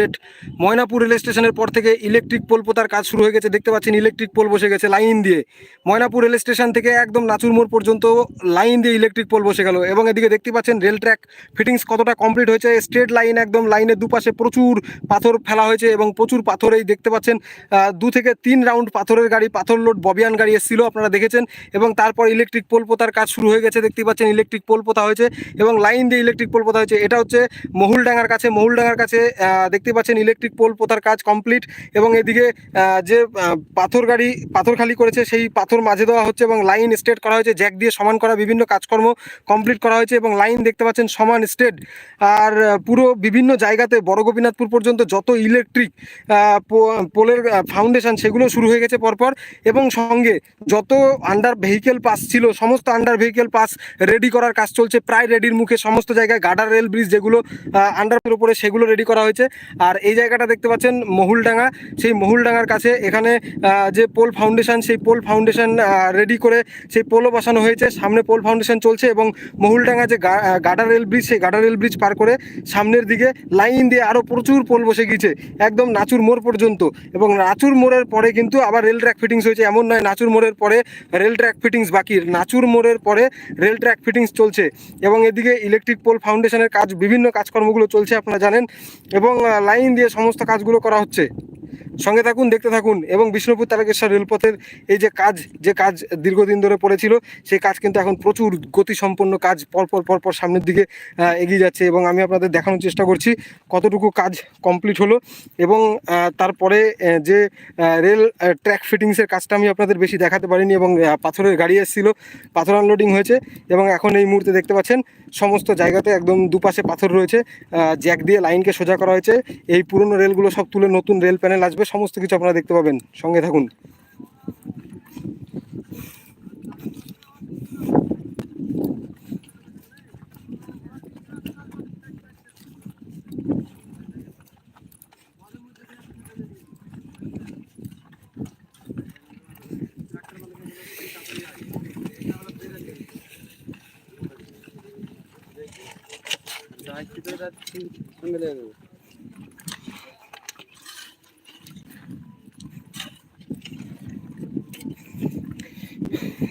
Update. Moynapur rail স্টেশনের পর থেকে ইলেকট্রিক পোল পোতার কাজ শুরু হয়ে গেছে দেখতে পাচ্ছেন ইলেকট্রিক পোল বসে গেছে লাইন দিয়ে। ময়নাপুর রেল স্টেশন থেকে একদম নাচুর মোড় পর্যন্ত লাইন দিয়ে ইলেকট্রিক পোল বসে গেল এবং এদিকে দেখতে পাচ্ছেন রেল ট্র্যাক ফিটিংস কতটা কমপ্লিট হয়েছে স্ট্রেট লাইন একদম লাইনের দুপাশে প্রচুর পাথর ফেলা হয়েছে এবং প্রচুর পাথর এই দেখতে পাচ্ছেন দু থেকে তিন রাউন্ড পাথরের গাড়ি পাথর লোড ববিয়ান গাড়ি এসেছিল আপনারা দেখেছেন। এবং তারপর ইলেকট্রিক পোল পোতার কাজ শুরু হয়ে গেছে দেখতে পাচ্ছেন ইলেকট্রিক পোল পোতা হয়েছে এবং লাইন দিয়ে ইলেকট্রিক পোল পোতা হয়েছে। এটা হচ্ছে মহুলডাঙ্গার কাছে মহুলডাঙ্গার কাছে আহ, দেখতে পাচ্ছেন ইলেকট্রিক পোল পোতার কাজ কমপ্লিট এবং এদিকে যে পাথর গাড়ি, পাথর খালি করেছে, সেই পাথর মাঝে দেওয়া হচ্ছে এবং লাইন স্টেট করা হয়েছে জ্যাক দিয়ে সমান করা, বিভিন্ন কাজকর্ম কমপ্লিট করা হয়েছে এবং লাইন দেখতে পাচ্ছেন সমান স্টেট আর পুরো বিভিন্ন জায়গাতে বড় গোপীনাথপুর পর্যন্ত যত ইলেকট্রিক পোলের ফাউন্ডেশন সেগুলো শুরু হয়ে গেছে পরপর এবং সঙ্গে যত আন্ডার ভেহিকেল পাস ছিল, সমস্ত আন্ডার ভেহিকেল পাস রেডি করার কাজ চলছে। প্রায় রেডির মুখে সমস্ত জায়গায় গার্ডার রেল ব্রিজ যেগুলো আন্ডারের উপরে সেগুলো রেডি করা হয়েছে। আর এই জায়গাটা দেখতে পাচ্ছেন মহুলডাঙ্গা। সেই মহুলডাঙ্গার কাছে এখানে যে পোল ফাউন্ডেশন সেই পোল ফাউন্ডেশন রেডি করে সেই পোলও বসানো হয়েছে। সামনে পোল ফাউন্ডেশন চলছে এবং মহুলডাঙ্গা যে গা- আহ, রেল ব্রিজ সেই গার্ডার রেল ব্রিজ পার করে সামনের দিকে লাইন দিয়ে আরও প্রচুর পোল বসে গিয়েছে একদম নাচুর মোড় পর্যন্ত। এবং নাচুর মোড়ের পরে কিন্তু আবার রেল ট্র্যাক ফিটিংস হয়েছে। এমন নয় নাচুর মোড়ের পরে রেল ট্র্যাক ফিটিংস বাকি। নাচুর মোড়ের পরে রেল ট্র্যাক ফিটিংস চলছে। এবং এদিকে ইলেকট্রিক পোল ফাউন্ডেশনের কাজ বিভিন্ন কাজকর্মগুলো চলছে আপনারা জানেন। এবং লাইন দিয়ে সমস্ত কাজগুলো করা হচ্ছে। সঙ্গে থাকুন, দেখতে থাকুন এবং বিষ্ণুপুর তারকেশ্বর রেলপথের এই যে কাজ যে কাজ দীর্ঘদিন ধরে পড়েছিল, সেই কাজ কিন্তু এখন প্রচুর গতিসম্পন্ন কাজ পরপর পরপর সামনের দিকে এগিয়ে যাচ্ছে এবং আমি আপনাদের দেখানোর চেষ্টা করছি কতটুকু কাজ কমপ্লিট হলো এবং তারপরে যে রেল ট্র্যাক ফিটিংসের কাজটা আমি আপনাদের বেশি দেখাতে পারিনি এবং পাথরের গাড়ি এসেছিল, পাথর আনলোডিং হয়েছে এবং এখন এই মুহূর্তে দেখতে পাচ্ছেন সমস্ত জায়গাতে একদম দুপাশে পাথর রয়েছে জ্যাক দিয়ে লাইনকে সোজা করা হয়েছে, এই পুরনো রেলগুলো সব তুলে নতুন রেল প্যানেল আসবে সমস্ত কিছু আপনারা দেখতে পাবেন। সঙ্গে থাকুন।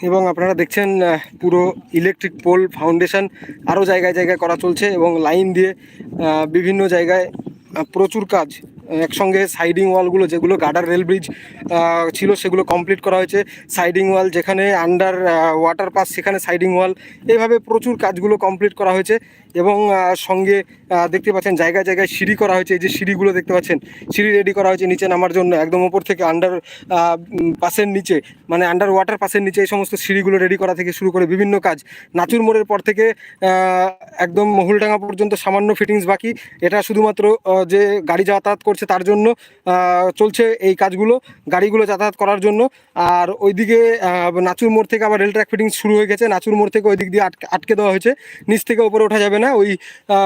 এবং আপনারা দেখছেন পুরো ইলেকট্রিক পোল ফাউন্ডেশন আরও জায়গায় জায়গায় করা চলছে এবং লাইন দিয়ে বিভিন্ন জায়গায় প্রচুর কাজ, একসঙ্গে সাইডিং ওয়ালগুলো যেগুলো গার্ডার রেল ব্রিজ ছিল সেগুলো কমপ্লিট করা হয়েছে। সাইডিং ওয়াল যেখানে আন্ডার ওয়াটার পাস সেখানে সাইডিং ওয়াল এইভাবে প্রচুর কাজগুলো কমপ্লিট করা হয়েছে। এবং সঙ্গে দেখতে পাচ্ছেন জায়গায় জায়গায় সিঁড়ি করা হয়েছে। এই যে সিঁড়িগুলো দেখতে পাচ্ছেন, সিঁড়ি রেডি করা হয়েছে নিচে নামার জন্য, একদম ওপর থেকে আন্ডার পাসের নিচে মানে আন্ডার ওয়াটার পাসের নিচে এই সমস্ত সিঁড়িগুলো রেডি করা থেকে শুরু করে বিভিন্ন কাজ। নাচুর মোড়ের পর থেকে একদম মহুলডাঙ্গা পর্যন্ত সামান্য ফিটিংস বাকি। এটা শুধুমাত্র যে গাড়ি যাতায়াত করছে তার জন্য চলছে এই কাজগুলো, গাড়িগুলো যাতায়াত করার জন্য। আর ওইদিকে নাচুর মোড় থেকে আবার রেল ট্র্যাক ফিটিংস শুরু হয়ে গেছে। নাচুর মোড় থেকে ওই দিক দিয়ে আটকে আটকে দেওয়া হয়েছে। নিচ থেকে ওপরে ওঠা যাবে না, ওই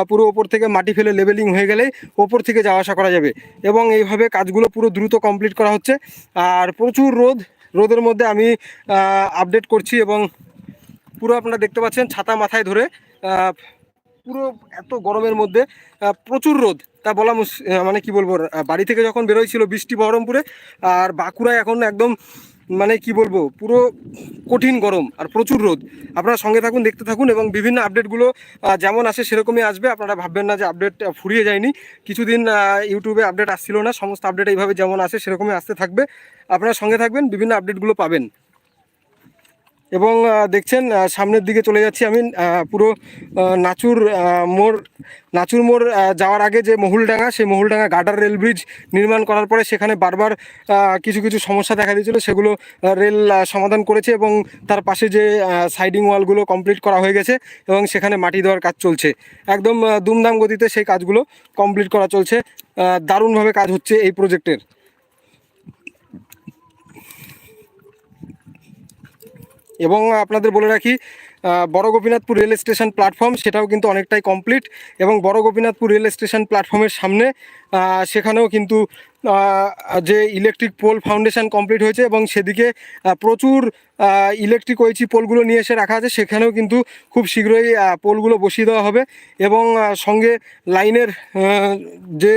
পুরো ওপর থেকে মাটি ফেলে লেভেলিং হয়ে গেলে ওপর থেকে যাওয়া আসা করা যাবে। এবং এইভাবে কাজগুলো পুরো দ্রুত কমপ্লিট করা হচ্ছে। আর প্রচুর রোদ, রোদের মধ্যে আমি আপডেট করছি এবং পুরো আপনারা দেখতে পাচ্ছেন ছাতা মাথায় ধরে পুরো এত গরমের মধ্যে প্রচুর রোদ। তা বলা মানে কি বলব বাড়ি থেকে যখন বেরোয়ছিল বৃষ্টি বহরমপুরে, আর বাঁকুড়ায় এখন একদম মানে কি বলব, পুরো কঠিন গরম আর প্রচুর রোদ। আপনারা সঙ্গে থাকুন, দেখতে থাকুন এবং বিভিন্ন আপডেটগুলো যেমন আসে সেরকমই আসবে। আপনারা ভাববেন না যে আপডেট ফুরিয়ে যায়নি। কিছুদিন ইউটিউবে আপডেট আসছিল না। সমস্ত আপডেট এইভাবে যেমন আসে সেরকমই আসতে থাকবে। আপনারা সঙ্গে থাকবেন, বিভিন্ন আপডেটগুলো পাবেন। এবং দেখছেন সামনের দিকে চলে যাচ্ছি আমি পুরো নাচুর মোড় নাচুর মোড় যাওয়ার আগে যে মহুলডাঙ্গা, সেই মহুলডাঙ্গা গার্ডার রেল ব্রিজ নির্মাণ করার পরে সেখানে বারবার কিছু কিছু সমস্যা দেখা দিয়েছিল। সেগুলো রেল সমাধান করেছে এবং তার পাশে যে সাইডিং ওয়ালগুলো কমপ্লিট করা হয়ে গেছে এবং সেখানে মাটি দেওয়ার কাজ চলছে। একদম দুমদাম গতিতে সেই কাজগুলো কমপ্লিট করা চলছে। দারুণভাবে কাজ হচ্ছে এই প্রজেক্টের এবং আপনাদের বলে রাখি বড় গোপীনাথপুর রেল স্টেশন প্ল্যাটফর্ম সেটাও কিন্তু অনেকটাই কমপ্লিট এবং বড় গোপীনাথপুর রেল স্টেশন প্ল্যাটফর্মের সামনে সেখানেও কিন্তু যে ইলেকট্রিক পোল ফাউন্ডেশন কমপ্লিট হয়েছে এবং সেদিকে প্রচুর ইলেকট্রিক ওইচি পোলগুলো নিয়ে এসে রাখা আছে, সেখানেও কিন্তু খুব শীঘ্রই পোলগুলো বসিয়ে দেওয়া হবে এবং সঙ্গে লাইনের যে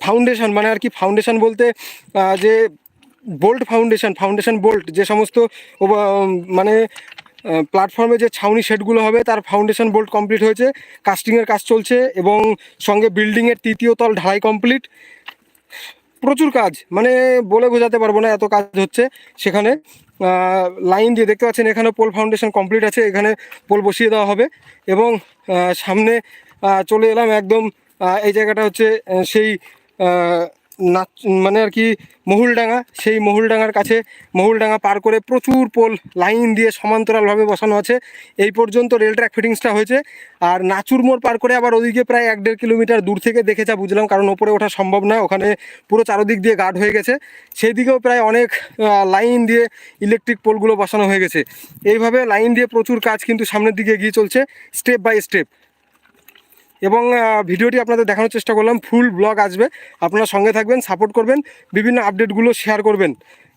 ফাউন্ডেশন মানে আর কি ফাউন্ডেশন বলতে যে বোল্ট ফাউন্ডেশন ফাউন্ডেশন বোল্ট যে সমস্ত মানে প্ল্যাটফর্মে যে ছাউনি শেডগুলো হবে, তার ফাউন্ডেশন বোল্ট কমপ্লিট হয়েছে। কাস্টিংয়ের কাজ চলছে এবং সঙ্গে বিল্ডিংয়ের তৃতীয় তল ঢালাই কমপ্লিট প্রচুর কাজ মানে বলে বোঝাতে পারব না এত কাজ হচ্ছে সেখানে। লাইন দিয়ে দেখতে পাচ্ছেন এখানে পোল ফাউন্ডেশন কমপ্লিট আছে, এখানে পোল বসিয়ে দেওয়া হবে এবং সামনে চলে এলাম একদম এই জায়গাটা হচ্ছে সেই নাচ মানে আর কি মহুলডাঙ্গা, সেই মহুলডাঙ্গার কাছে মহুলডাঙ্গা পার করে প্রচুর পোল লাইন দিয়ে সমান্তরালভাবে বসানো আছে। এই পর্যন্ত রেল ট্র্যাক ফিটিংসটা হয়েছে। আর নাচুর মোড় পার করে আবার ওদিকে প্রায় এক দেড় কিলোমিটার দূর থেকে দেখে যা বুঝলাম, কারণ ওপরে ওঠা সম্ভব না ওখানে পুরো চারোদিক দিয়ে গার্ড হয়ে গেছে। সেই দিকেও প্রায় অনেক লাইন দিয়ে ইলেকট্রিক পোলগুলো বসানো হয়ে গেছে। এইভাবে লাইন দিয়ে প্রচুর কাজ কিন্তু সামনের দিকে এগিয়ে চলছে, স্টেপ বাই স্টেপ। এবং ভিডিওটি আপনাদের দেখানোর চেষ্টা করলাম। ফুল ব্লগ আসবে। আপনারা সঙ্গে থাকবেন, সাপোর্ট করবেন, বিভিন্ন আপডেটগুলো শেয়ার করবেন।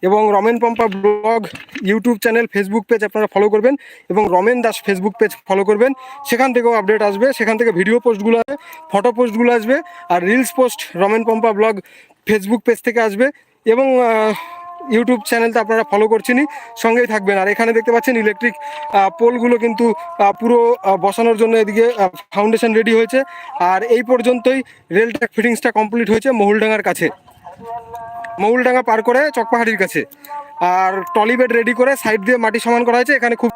এবং Ramen Pampa blog, YouTube channel, Facebook page আপনারা ফলো করবেন এবং Ramen Das Facebook page follow করবেন। সেখান থেকেও আপডেট আসবে। সেখান থেকে ভিডিও পোস্টগুলো আসবে ফটো পোস্টগুলো আসবে, আর reels post Ramen Pampa blog Facebook page থেকে আসবে। এবং আহ, চ্যানেল তো আপনারা ফলো করছেনই সঙ্গেই থাকবেন। আর এখানে দেখতে পাচ্ছেন ইলেকট্রিক পোলগুলো কিন্তু পুরো বসানোর জন্য এদিকে ফাউন্ডেশন রেডি হয়েছে। আর এই পর্যন্তই রেল ট্র্যাক ফিটিংসটা কমপ্লিট হয়েছে মহুলডাঙ্গার কাছে। মহুলডাঙ্গা পার করে চকপাহাড়ির কাছে। আর টলি বেড রেডি করে সাইড দিয়ে মাটি সমান করা হয়েছে। এখানে খুব